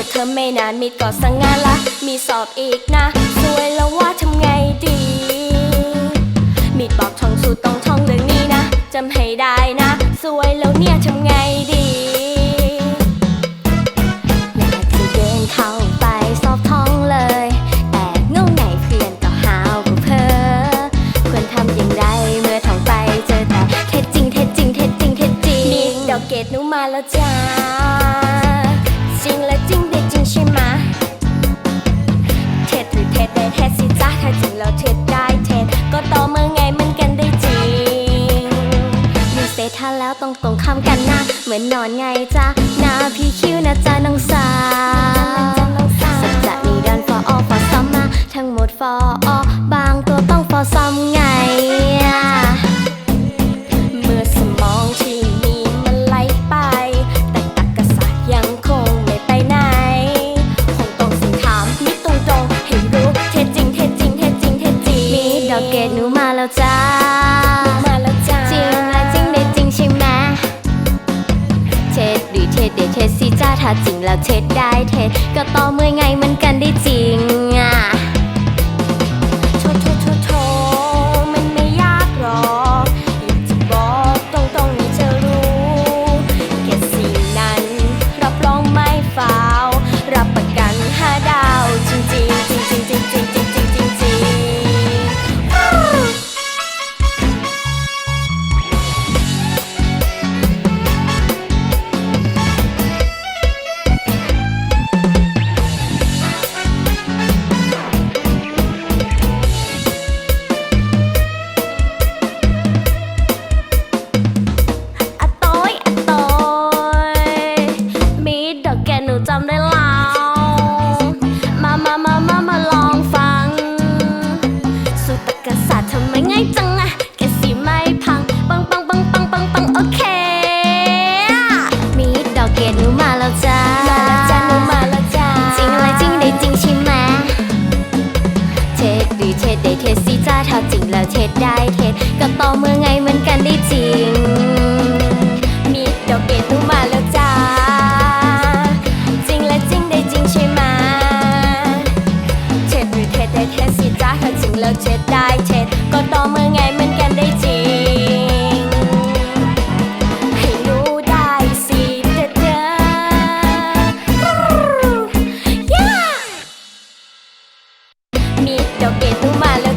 ิดเทอไม่นานมีก่อสั่งงานละ มีสอบอีกนะ สวยแล้วว่าทำไงดี มีดบอกท่องสูตรต้องท่องเรื่องนี้นะจำให้ได้นะ สวยแล้วเนี่ยทำไงดีอยากจะเดินเข้าไปสอบท่องเลย แต่เงาไหนเพื่อนก็หาวว่าเพอควรทำอย่างไรเมื่อท่องไปเจอแต่เท็จจริงเท็จจริงเท็จจริงเท็จจริงมีดอกเกดหนูมาแล้วจ้า มีเศษท่าแล้วต้องตรงคำกันนะ เหมือนนอนไงจ้าหน้าพี่คิ้วนะจ้าน้องสาวสัจจะนีดันฟออฟอซ้ำมา ทั้งหมดฟออบางตัวต้องฟอซ้ำไง เมื่อสมองที่มีมันไหลไป แต่ตักกษัตริย์ยังคงไม่ไปไหน คงต้องสิงถามนิดตรงๆให้รู้เท็จจริงเท็จจริงเท็จจริงเท็จจริงมีดอกเกดหนูมาแล้วจ้า เท็จเด็ดเท็จสิจ้าถ้าจริงแล้วเท็จได้เท็จก็ต่อเมื่อไงมันกันได้จริง เท็จได้เท็จสิจ้าถ้าจริงแล้วเท็จได้เท็จก็ต่อเมื่อไงมันกันได้จริง มีดอกเกดหนูมาแล้วจ้าจริงและจริงได้จริงใช่ไหมเท็จหรือเท็จได้เท็จสิจ้าถ้าจริงแล้วเท็จได้เท็จก็ต่อเมื่อไง lo que tu malo